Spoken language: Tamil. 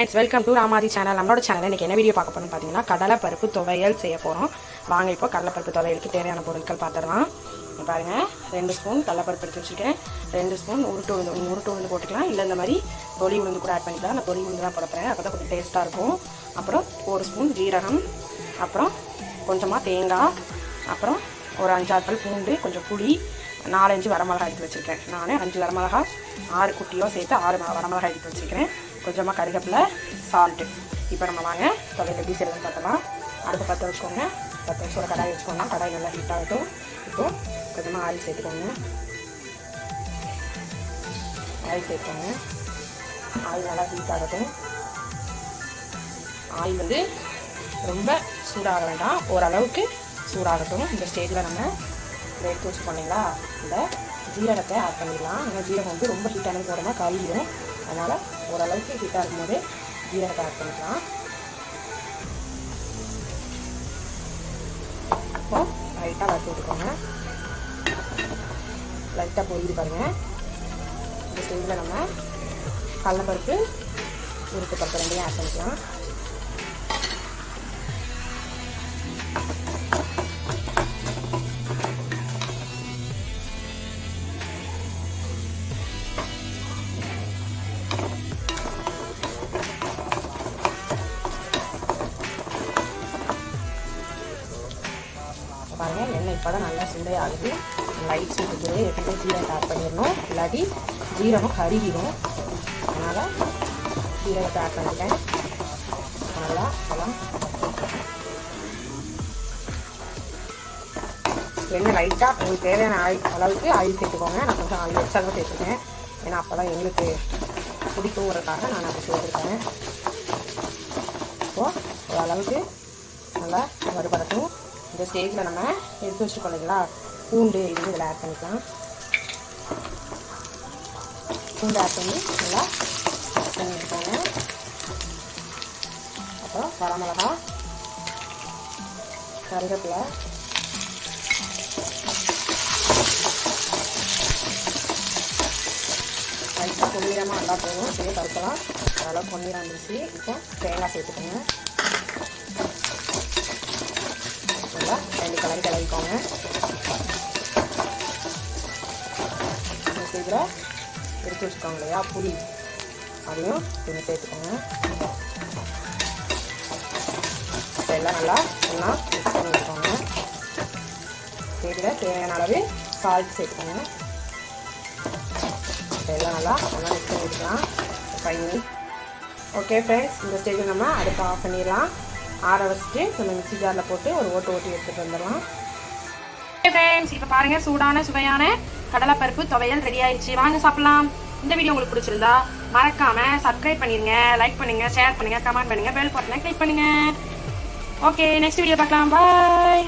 Friends welcome to Ramathi channel நம்மளோட சேனல் இன்றைக்கி என்ன வீடியோ பார்க்க போறோம்னு பார்த்தீங்கன்னா கடலைப்பருப்பு துவையல் செய்ய போகிறோம் வாங்க இப்போ கடலைப்பருப்பு துவையலுக்கு தேவையான பொருட்கள் பார்த்துடலாம். பாருங்கள் ரெண்டு ஸ்பூன் கடலைப்பருப்பு எடுத்து வச்சுருக்கேன். ரெண்டு ஸ்பூன் உருட்டு உளுந்து நீங்கள் உருட்டு உளுந்து போட்டுக்கலாம். இல்லை இந்த மாதிரி தொலி உளுந்து கூட ஆட் பண்ணிக்கலாம். நான் தொலி உளுந்து தான் போடப்போகிறேன் அப்போ தான் கொஞ்சம் டேஸ்ட்டாக இருக்கும். அப்புறம் ஒரு ஸ்பூன் ஜீரகம். அப்புறம் கொஞ்சமாக தேங்காய். அப்புறம் ஒரு அஞ்சாறு பல் பூண்டு கொஞ்சம் புளி நாலஞ்சு வரமிளகாய் எடுத்து வச்சுருக்கேன். நான் அஞ்சு வரமிளகா ஆறு குட்டியோ சேர்த்து ஆறு வரமிளகாய் எடுத்து வச்சுருக்கிறேன் கொஞ்சமாக கருகப்பில் சால்ட்டு இப்போ நம்ம வாங்க தொலைவில் எப்படி செய்யறதுன்னு பார்த்தலாம் அடுப்பு பற்ற வச்சுக்கோங்க. பத்து வச்சு ஒரு கடாய் வச்சுக்கோங்க. கடாய் நல்லா ஹீட் ஆகட்டும் இப்போது கொஞ்சமாக ஆயில் சேர்த்துக்கோங்க. ஆயில் சேர்த்துக்கோங்க. ஆயில் நல்லா ஹீட் ஆகட்டும் ஆயில் வந்து ரொம்ப சூடாக வேண்டாம். ஓரளவுக்கு சூடாகட்டும். இந்த ஸ்டேஜில் நம்ம எடுத்து வச்சு பண்ணிங்களா இந்த ஜீரகத்தை ஆட் பண்ணிடலாம் ஏன்னா ஜீரகம் வந்து ரொம்ப ஹீட்டானது போடணும் கழுவிடும் அதனால் ஓரளவுக்கு ஹீட்டாக இருக்கும்போது ஜீரகத்தை ஆட் பண்ணிக்கலாம். இப்போ லைட்டாக வறுத்து விட்டுக்கோங்க லைட்டாக பொரியுது பாருங்கள் இந்த ஸ்டேஜில் நம்ம கடலப்பருப்பு உருட்டு பருப்பு ரெண்டையும் ஆட் பண்ணிக்கலாம். பாருங்கள் எண்ணெய் இப்போ தான் நல்லா சுண்டை ஆகுது. லைட் சூட்டுக்கு எடுத்து ஜீரகத்தை ஆட் பண்ணிடணும். இல்லாட்டி ஜீரகம் கருகிடும். அதனால் ஜீரகத்தை ஆட் பண்ணிட்டேன். நல்லா அதெல்லாம் எண்ணெய் லைட்டாக உங்களுக்கு தேவையான ஆயில் அளவுக்கு ஆயில் சேர்த்துக்கோங்க. நான் கொஞ்சம் ஆயில் எக்ஸ்ட்ரா தான் சேர்த்துருக்கேன் ஏன்னா அப்போ தான் எங்களுக்கு பிடிக்குங்கிறதுக்காக நான் அப்படி சேர்த்துருக்கேன். இப்போது ஓரளவுக்கு நல்லா வறுபடட்டும். இந்த ஸ்டேஜில் நம்ம எடுத்து வச்சுருக்கோம் இல்லைங்களா? பூண்டு இது இதில் ஆட் பண்ணிக்கலாம். பூண்டு ஆட் பண்ணி நல்லா mix அப்புறம் வரமிளகா கருவேப்பிலை. லைட்டாக பொன்னிறமாக நல்லா போகும் அப்படியே பருக்கலாம் அதெல்லாம் பொன்னிறம் இருந்துச்சு. இப்போ தேங்காய் சேர்த்துக்கோங்க. நல்லா ரெண்டு கலரி கிளறிக்கோங்க இதில் எடுத்து வச்சுக்கோங்க இல்லையா? புளி. அதையும் கொஞ்சம் சேர்த்துக்கோங்க. இப்போ எல்லாம் நல்லா ஒன்றா மிக்ஸ் பண்ணி வச்சுக்கோங்க. இதில் தேவையான அளவு சால்ட் சேர்த்துக்கோங்க. இப்போ எல்லாம் நல்லா ஒன்றா மிக்ஸ் பண்ணி வச்சுக்கலாம். ஃபைனல் ஓகே ஃப்ரெண்ட்ஸ் இந்த ஸ்டேஜில் நம்ம அடுப்பு ஆஃப் பண்ணிடலாம். ஆற வச்சுட்டு நம்ம மிக்சி ஜாரில் போட்டு ஒரு ஓட்டு ஓட்டி எடுத்துகிட்டு வந்துடலாம். ஃப்ரெண்ட்ஸ் இப்போ பாருங்க சூடான சுவையான கடலைப்பருப்பு துவையல் ரெடி ஆயிடுச்சு. வாங்க சாப்பிடலாம். இந்த வீடியோ உங்களுக்கு பிடிச்சிருந்தா மறக்காம சப்ஸ்கிரைப் பண்ணிருங்க லைக் பண்ணுங்க ஷேர் பண்ணுங்க கமெண்ட் பண்ணுங்க பெல் பட்டனை கிளிக் பண்ணுங்க. ஓகே நெக்ஸ்ட் வீடியோ பார்க்கலாம். பாய்